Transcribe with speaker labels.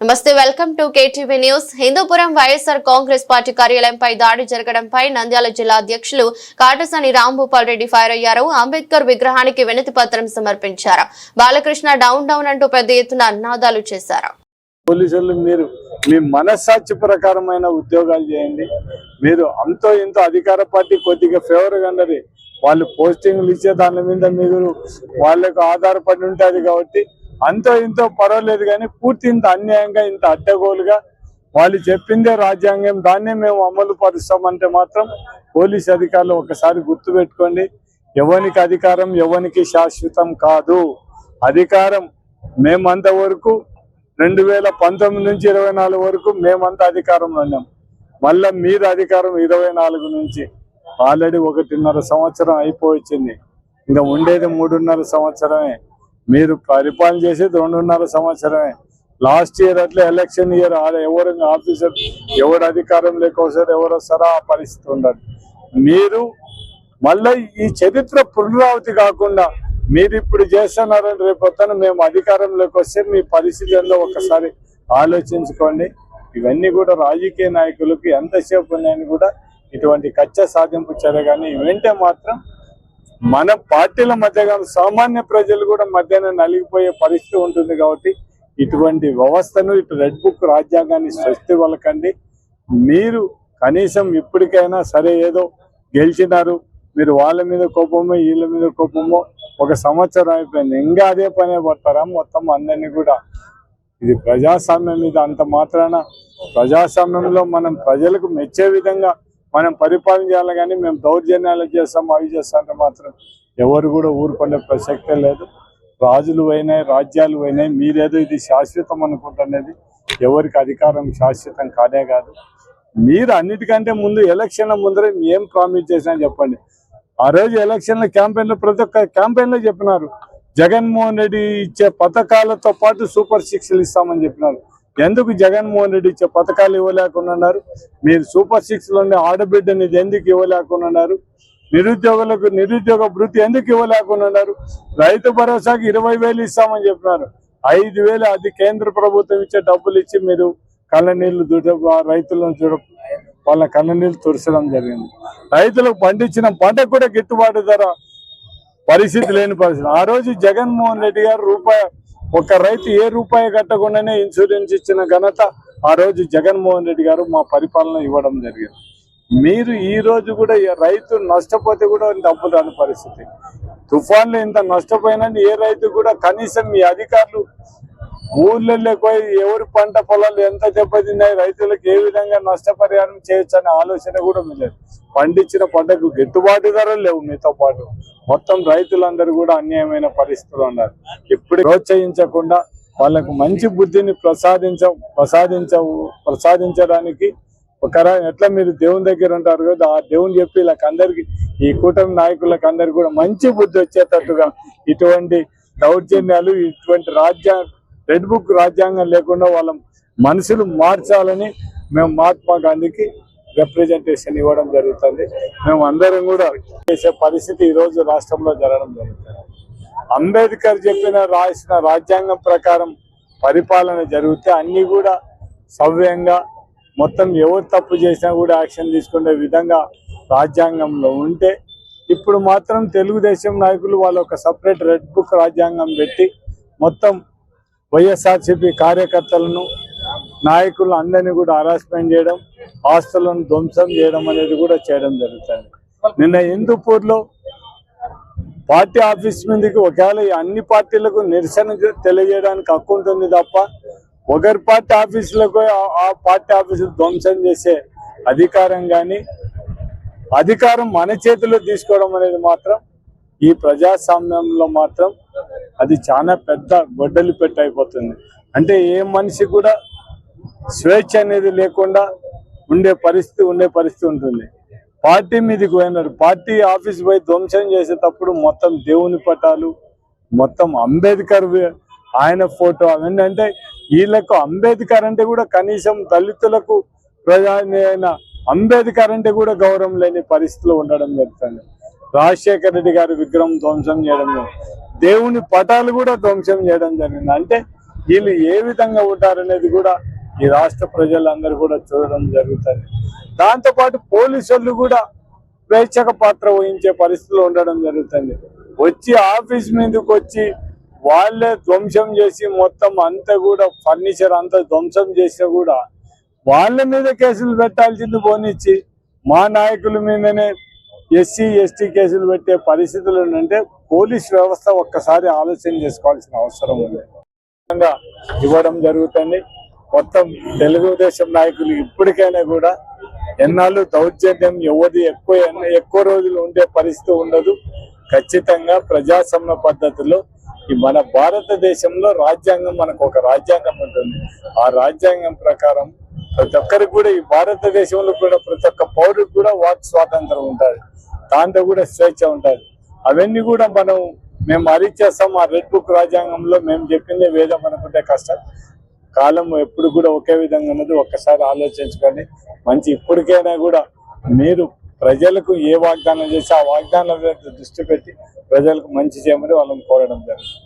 Speaker 1: నమస్తే welcome to KTV news. Hindupur YSR Congress party కార్యాలయంపై దాడి జరగడంపై నంద్యాల జిల్లా అధ్యక్షులు కాటసాని రాంభూపాల్ రెడ్డి ఫైర్ అయ్యారు. అంబేద్కర్ విగ్రహానికి వినతి పత్రం సమర్పించారు. బాలకృష్ణ డౌన్ డౌన్ అంటూ పెద్ద ఎత్తున నినాదాలు చేశారు.
Speaker 2: పోలీసులు మీరు మీ మనస్సాక్షి ప్రకారమైన ఉద్యోగాలు చేయండి. మీరు అంతో ఇంతో అధికార పార్టీ కొద్దిగా ఫేవర్ అన్నది వాళ్ళు పోస్టింగ్లు ఇచ్చే దాని మీద మీరు వాళ్ళకు ఆధారపడి ఉంటుంది కాబట్టి అంతో ఇంతో పర్వాలేదు కానీ పూర్తి ఇంత అన్యాయంగా ఇంత అడ్డగోలుగా వాళ్ళు చెప్పిందే రాజ్యాంగం. దాన్నే మేము అమలు పరుస్తామంటే మాత్రం పోలీస్ అధికారులు ఒకసారి గుర్తు పెట్టుకోండి. ఎవరికి అధికారం ఎవరికి శాశ్వతం కాదు. అధికారం మేమంత వరకు రెండు వేల పంతొమ్మిది నుంచి ఇరవై నాలుగు వరకు మేమంతా అధికారంలో ఉన్నాం. మళ్ళా మీరు అధికారం ఇరవై నాలుగు నుంచి. ఆల్రెడీ ఒకటిన్నర సంవత్సరం అయిపోయింది ఇంకా ఉండేది మూడున్నర సంవత్సరమే. మీరు పరిపాలన చేసేది రెండున్నర సంవత్సరమే. లాస్ట్ ఇయర్ అట్లా ఎలక్షన్ ఇయర్ ఎవరు ఆఫీసర్ ఎవరు అధికారం లేకపోతే ఎవరు వస్తారో ఆ పరిస్థితి ఉండదు. మీరు మళ్ళీ ఈ చరిత్ర పునరావృతి కాకుండా మీరు ఇప్పుడు చేస్తున్నారని రేపు మేము అధికారంలోకి వస్తే మీ పరిస్థితి ఏందో ఒకసారి ఆలోచించుకోండి. ఇవన్నీ కూడా రాజకీయ నాయకులకు ఎంతసేపు ఉన్నాయని కూడా ఇటువంటి కచ్చ సాధింపు చర్య కానీ వెంటే మాత్రం మన పార్టీల మధ్య కానీ సామాన్య ప్రజలు కూడా మధ్యన నలిగిపోయే పరిస్థితి ఉంటుంది కాబట్టి ఇటువంటి వ్యవస్థను ఇటు రెడ్ బుక్ రాజ్యాంగాన్ని స్వస్తి వలకండి. మీరు కనీసం ఇప్పటికైనా సరే ఏదో గెలిచినారు మీరు వాళ్ళ మీద కోపమో వీళ్ళ మీద కోపమో ఒక సంవత్సరం అయిపోయింది. ఇంకా అదే పనే పడతారా? మొత్తం అందరినీ కూడా. ఇది ప్రజాస్వామ్యం మీద అంత మాత్రాన ప్రజాస్వామ్యంలో మనం ప్రజలకు మెచ్చే విధంగా మనం పరిపాలన చేయాలి కానీ మేము దౌర్జన్యాలు చేస్తాం అవి చేస్తాం అంటే మాత్రం ఎవరు కూడా ఊరుకునే ప్రసక్తే లేదు. రాజులు అయినాయి రాజ్యాలు అయినాయి మీరేదో ఇది శాశ్వతం అనుకుంటున్నది. ఎవరికి అధికారం శాశ్వతం కానే కాదు. మీరు అన్నిటికంటే ముందు ఎలక్షన్ల ముందరే ఏం ప్రామిస్ చేసినా చెప్పండి. ఆ రోజు ఎలక్షన్ల క్యాంపెయిన్లో ప్రతి ఒక్క క్యాంపెయిన్లో చెప్పినారు. జగన్మోహన్ రెడ్డి ఇచ్చే పథకాలతో పాటు సూపర్ సిక్స్లు ఇస్తామని చెప్పినారు. ఎందుకు జగన్మోహన్ రెడ్డి ఇచ్చే పథకాలు ఇవ్వలేకుండా ఉన్నారు మీరు సూపర్ సిక్స్ ఆడబిడ్డ ఆడబిడ్డని ఎందుకు ఇవ్వలేకుండా నిరుద్యోగులకు నిరుద్యోగ భృతి ఎందుకు ఇవ్వలేకుండా రైతు భరోసాకి ఇరవై వేలు ఇస్తామని చెప్పినారు. ఐదు వేలు అది కేంద్ర ప్రభుత్వం ఇచ్చే డబ్బులు ఇచ్చి మీరు కళ్ళనీళ్ళు దుడ రైతులను చూడ వాళ్ళ కళ్ళనీళ్ళు తుడచడం జరిగింది. రైతులకు పండించిన పంటకు కూడా గిట్టుబాటు ధర పరిస్థితి లేని పరిస్థితి. ఆ రోజు జగన్మోహన్ రెడ్డి గారు రూపాయి ఒక రైతు ఏ రూపాయి కట్టకుండానే ఇన్సూరెన్స్ ఇచ్చిన ఘనత ఆ రోజు జగన్మోహన్ రెడ్డి గారు మా పరిపాలన ఇవ్వడం జరిగింది. మీరు ఈ రోజు కూడా రైతు నష్టపోతే కూడా డబ్బు రాని పరిస్థితి. తుఫాన్లు ఇంత నష్టపోయినా ఏ రైతు కూడా కనీసం మీ అధికారులు ఊర్లలో పోయి ఎవరి పంట పొలాలు ఎంత దెబ్బతిన్నాయి రైతులకు ఏ విధంగా నష్టపరిహారం చేయొచ్చు అనే ఆలోచన కూడా లేదు. పండించిన పంటకు గిట్టుబాటు ధరలు లేవు మీతో పాటు. మొత్తం రైతులందరూ కూడా అన్యాయమైన పరిస్థితులు ఉన్నారు. ఇప్పుడు ప్రోత్సహించకుండా వాళ్ళకు మంచి బుద్ధిని ప్రసాదించ ప్రసాదించ ప్రసాదించడానికి ఒకరా ఎట్లా మీరు దేవుని దగ్గర ఉంటారు కదా ఆ దేవుని చెప్పి వీళ్ళకి అందరికి ఈ కూటమి నాయకులకు అందరికి కూడా మంచి బుద్ధి వచ్చేటట్టుగా ఇటువంటి దౌర్జన్యాలు ఇటువంటి రాజ్యా రెడ్ బుక్ రాజ్యాంగం లేకుండా వాళ్ళ మనుషులు మార్చాలని మేము మహాత్మా గాంధీకి రిప్రజెంటేషన్ ఇవ్వడం జరుగుతుంది. మేము అందరం కూడా చేసే పరిస్థితి ఈరోజు రాష్ట్రంలో జరగడం జరుగుతుంది. అంబేద్కర్ చెప్పిన రాసిన రాజ్యాంగం ప్రకారం పరిపాలన జరిగితే అన్నీ కూడా సవ్యంగా మొత్తం ఎవరు తప్పు చేసినా కూడా యాక్షన్ తీసుకునే విధంగా రాజ్యాంగంలో ఉంటే ఇప్పుడు మాత్రం తెలుగుదేశం నాయకులు వాళ్ళు ఒక సపరేట్ రెడ్ బుక్ రాజ్యాంగం పెట్టి మొత్తం వైఎస్ఆర్సీపీ కార్యకర్తలను నాయకులు అందరినీ కూడా హరాస్మెంట్ చేయడం ఆస్తులను ధ్వంసం చేయడం అనేది కూడా చేయడం జరుగుతుంది. నిన్న హిందూపూర్లో పార్టీ ఆఫీస్ మీదకి ఒకవేళ అన్ని పార్టీలకు నిరసన తెలియజేయడానికి హక్కు ఉంటుంది తప్ప ఒకరి పార్టీ ఆఫీసులకు ఆ- ఆ పార్టీ ఆఫీసులు ధ్వంసం చేసే అధికారం కానీ అధికారం మన చేతిలో తీసుకోవడం అనేది మాత్రం ఈ ప్రజాస్వామ్యంలో మాత్రం అది చాలా పెద్ద గొడ్డలి పెట్టి అయిపోతుంది. అంటే ఏ మనిషి కూడా స్వేచ్ఛ అనేది లేకుండా ఉండే పరిస్థితి ఉండే పరిస్థితి ఉంటుంది. పార్టీ మీదకి పోయినారు. పార్టీ ఆఫీస్ పోయి ధ్వంసం చేసేటప్పుడు మొత్తం దేవుని పటాలు మొత్తం అంబేద్కర్ ఆయన ఫోటో అవన్నీ అంటే వీళ్ళకు అంబేద్కర్ అంటే కూడా కనీసం దళితులకు ప్రధాని అయిన అంబేద్కర్ అంటే కూడా గౌరవం లేని పరిస్థితిలో ఉండడం జరుగుతుంది. రాజశేఖర రెడ్డి గారి విగ్రహం ధ్వంసం చేయడం జరుగుతుంది. దేవుని పటాలు కూడా ధ్వంసం చేయడం జరిగింది. అంటే వీళ్ళు ఏ విధంగా ఉంటారనేది కూడా ఈ రాష్ట్ర ప్రజలందరూ కూడా చూడడం జరుగుతుంది. దాంతోపాటు పోలీసులు కూడా ప్రేక్షక పాత్ర వహించే పరిస్థితులు ఉండడం జరుగుతుంది. వచ్చి ఆఫీస్ మీదకి వచ్చి వాళ్ళే ధ్వంసం చేసి మొత్తం అంతా కూడా ఫర్నిచర్ అంతా ధ్వంసం చేసినా కూడా వాళ్ళ మీద కేసులు పెట్టాల్సింది పోనిచ్చి మా నాయకుల మీదనే ఎస్సీ ఎస్టీ కేసులు పెట్టే పరిస్థితులు అంటే పోలీస్ వ్యవస్థ ఒక్కసారి ఆలోచన చేసుకోవాల్సిన అవసరం ఉంది. ఇవ్వడం జరుగుతుంది. మొత్తం తెలుగుదేశం నాయకులు ఇప్పటికైనా కూడా ఎన్నాళ్ళు దౌర్జన్యం ఎవరి ఎక్కువ ఎక్కువ రోజులు ఉండే పరిస్థితి ఉండదు. ఖచ్చితంగా ప్రజాస్వామ్య పద్ధతిలో ఈ మన భారతదేశంలో రాజ్యాంగం మనకు ఒక రాజ్యాంగం ఉంటుంది. ఆ రాజ్యాంగం ప్రకారం ప్రతి ఒక్కరికి కూడా ఈ భారతదేశంలో కూడా ప్రతి ఒక్క పౌరుడికి కూడా వాక్ స్వాతంత్రం ఉంటుంది దాంతో కూడా స్వేచ్ఛ ఉంటుంది అవన్నీ కూడా మనం మేము అరిచేస్తాం. ఆ రెడ్ బుక్ రాజ్యాంగంలో మేము చెప్పిందే వేదం అనుకుంటే కష్టం. కాలం ఎప్పుడు కూడా ఒకే విధంగా ఉన్నది. ఒక్కసారి ఆలోచించుకొని మంచి ఇప్పటికైనా కూడా మీరు ప్రజలకు ఏ వాగ్దానం చేసి ఆ వాగ్దానాల దృష్టి పెట్టి ప్రజలకు మంచి చేయమని వాళ్ళని కోరడం జరుగుతుంది.